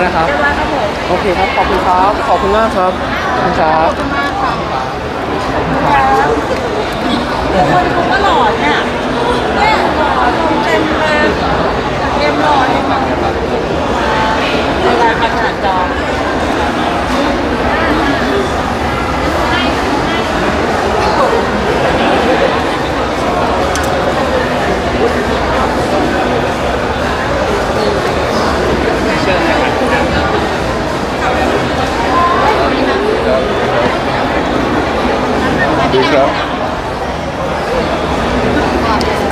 อยนะครับ เรียบร้อยครับผม โอเคครับ ขอบคุณครับ ขอบคุณมากครับ ขอบคุณครับคนเขาก็หล่อเนี่ยเนี่ยหล่อตรงเต็มเลยเต็มหล่อเลยค่ะเวลาขนาดจอ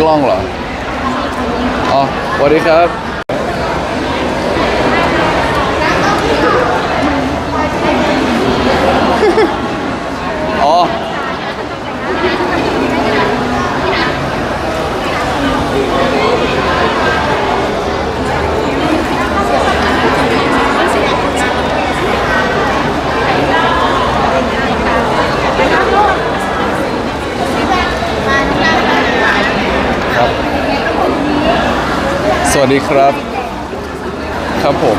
กล้องเหรอ อ๋อสวัสดีครับ วัสดีครับ ครับผม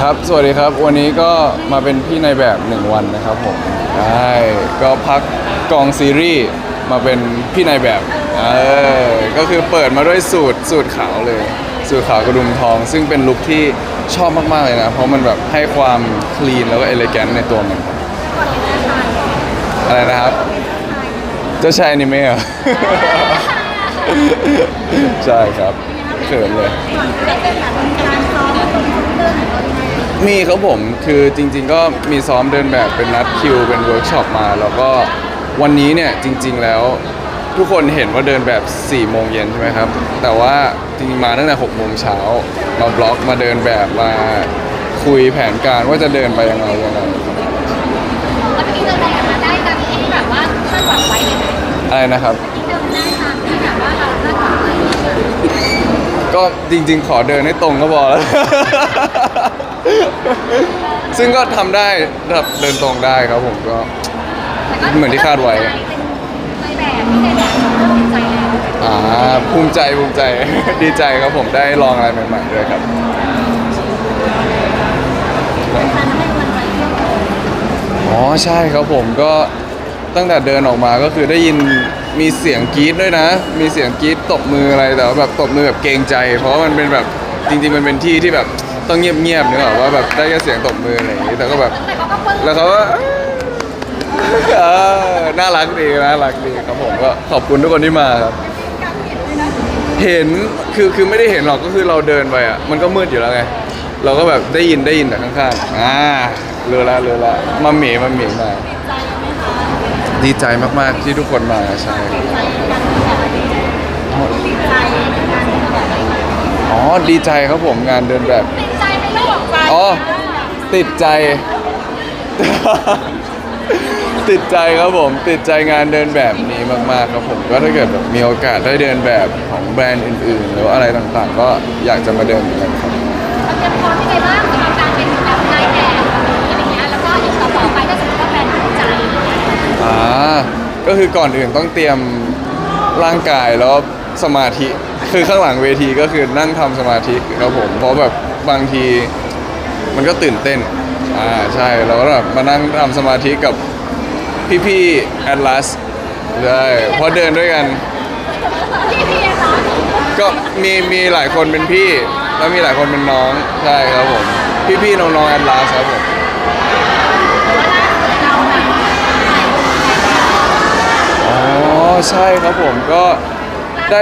ครับสวัสดีครับ วันนี้ก็มาเป็นพี่ในแบบหนึ่งวันนะครับผมใช่ก็พักกองซีรีส์มาเป็นพี่ในแบบเออก็คือเปิดมาด้วยสูตรสูตรขาวเลย สูตรขาวกระดุมทอง ซึ่งเป็นลุคที่ชอบมาก ๆ เลยนะ เพราะมันแบบให้ความคลีนแล้วก็เอเลแกนในตัวมันอะไรนะครับ เจ้าชายอนิเมะเหรอ ใช่ครับเขินเลยมีครับผมคือจริง ๆ ก็มีซ้อมเดินแบบเป็นนัดคิวเป็นเวิร์กช็อปมา แล้วก็วันนี้เนี่ยจริง ๆ แล้วทุกคนเห็นว่าเดินแบบ4โมงเย็นใช่ไหมครับ แต่ว่าจริงๆมาตั้งแต่6โมงเช้ามาบล็อกมาเดินแบบมาคุยแผนการว่าจะเดินไปยังไงยังไงแล้วพี่เดินได้มาได้ตามที่แบบว่าคาดหวังไว้เลยไหมอะไรนะครับพี่เดินได้ตามที่แบบว่าเราคาดหวังไว้ ก็จริง ๆ ขอเดินให้ตรงก็พอแล้ว ซึ่งก็ทำได้แบบเดินตรงได้ครับผมก็แต่ก็เหมือนที่คาดไว้เป็นในแบบที่ในแบบเราภูมิใจแล้วอ่าภูมิใจภูมิใจ ดีใจครับผมได้ลองอะไรใหม่ ๆ ด้วยครับ เป็นการให้มันใจเที่ยวอ๋อใช่ครับผมก็ตั้งแต่เดินออกมาก็คือได้ยิน มีเสียงกรี๊ดด้วยนะ มีเสียงกรี๊ดตบมืออะไรแต่ว่าแบบตบมือแบบเกรงใจ เพราะว่ามันเป็นแบบจริงๆมันเป็นที่ที่แบบต้องเงียบๆนึกออว่าแบบได้แค่เสียงตบมืออะไรอย่างนี้แต่ก็แบบแต่เขาก็เพิ่งแล้วเขาก็เออน่ารักดีน่ารักดีครับผมก็ขอบคุณทุกคนที่มาครับเห็นคือคือไม่ได้เห็นหรอกก็คือเราเดินไปอะมันก็มืดอยู่แล้วไง เราก็แบบได้ยินได้ยินแต่ข้างๆอ่าเรือละเรือละมาเหมมาเหมมา ดีใจมาก ๆ ที่ทุกคนมาใช่อ๋อดีใจครับผมงานเดินแบบ ติดใจในโลกใจอ๋อ ติดใจ ติดใจครับผม ติดใจงานเดินแบบนี้มาก ๆ ครับผม ก็ถ้าเกิดแบบมีโอกาสได้เดินแบบของแบรนด์อื่น ๆ หรือว่าอะไรต่างๆ ก็อยากจะมาเดินเหมือนกันครับเราเตรียมพร้อมยังไงบ้าง คือก่อนอื่นต้องเตรียมร่างกายแล้วสมาธิ คือข้างหลังเวทีก็คือนั่งทำสมาธิครับผม เพราะแบบบางทีมันก็ตื่นเต้น อ่าใช่เราก็แบบมานั่งทำสมาธิกับพี่ๆแอดลัสใช่เพราะเดินด้วยกันพี่พี่เนาะก็มีมีหลายคนเป็นพี่ แล้วมีหลายคนเป็นน้อง ใช่ครับผม พี่ๆน้องๆแอดลัสครับผม อ๋อ ใช่ครับผมก็ได้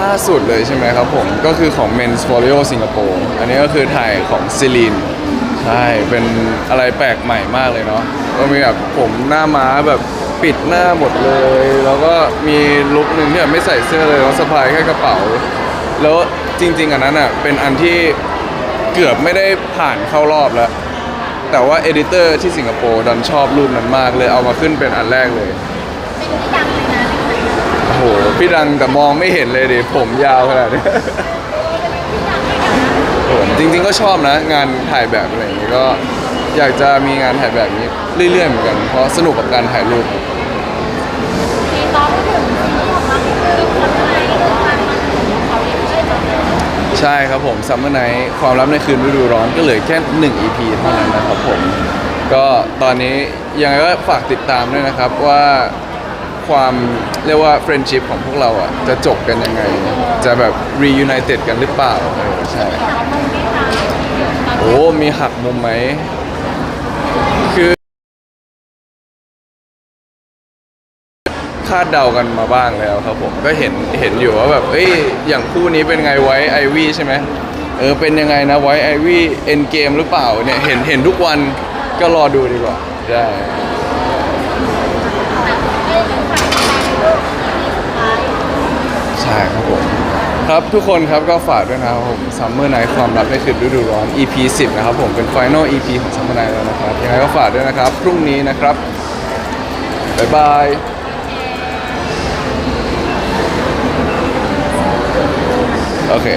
ล่าสุดเลยใช่ไหมครับผมก็คือของ Men's Folio สิงคโปร์อันนี้ก็คือถ่ายของซิลีนใช่เป็นอะไรแปลกใหม่มากเลยเนาะก็มีแบบผมหน้าม้าแบบปิดหน้าหมดเลย แล้วก็มีลุคหนึ่งที่แบบไม่ใส่เสื้อเลยแล้วสะพายแค่กระเป๋า แล้วจริง ๆ อันนั้นอะเป็นอันที่เกือบไม่ได้ผ่านเข้ารอบแล้ว แต่ว่าเอดิเตอร์ที่สิงคโปร์ดันชอบรูปนั้นมากเลยเอามาขึ้นเป็นอันแรกเลย เป็นที่ดังเลยนะ โอ้โห พี่ดังแต่มองไม่เห็นเลยดิผมยาวขนาดนี้ ผมจริง ๆ ก็ชอบนะ งานถ่ายแบบอะไรอย่างงี้ก็อยากจะมีงานถ่ายแบบนี้เรื่อยๆเหมือนกัน เพราะสนุกกับการถ่ายรูป มีน้องก็ถึงที่ออกมาคือคนไทยเดินทางมาถึงเขาเรียนได้หมใช่ครับผม Summer Night ความลับในคืนฤดูร้อนก็เหลือแค่ 1 EP เท่านั้นนะครับผม ก็ตอนนี้ยังไงก็ฝากติดตามด้วยนะครับว่า ความเรียกว่า friendship ของพวกเราอะจะจบกันยังไง จะแบบ reunited กันหรือเปล่าเออใช่โอ้มีหักมุมไหมคือ คาดเดากันมาบ้างแล้วครับผมก็เห็นเห็นอยู่ว่าแบบเอ้ยอย่างคู่นี้เป็นไงไว้ไอวี่ใช่ไหมเออเป็นยังไงนะไว้ไอวี่เอ็นเกมหรือเปล่าเนี่ยเห็นเห็นทุกวันก็รอดูดีกว่าได้ ใช่ครับผม ครับ ทุกคนครับก็ฝากด้วยนะครับผม Summer Night ความลับในคืนฤดูร้อน EP 10 นะครับผมเป็น Final EP ของ Summer Night แล้วนะครับ ยังไงก็ฝากด้วยนะครับ พรุ่งนี้นะครับ บ๊ายบายโอเค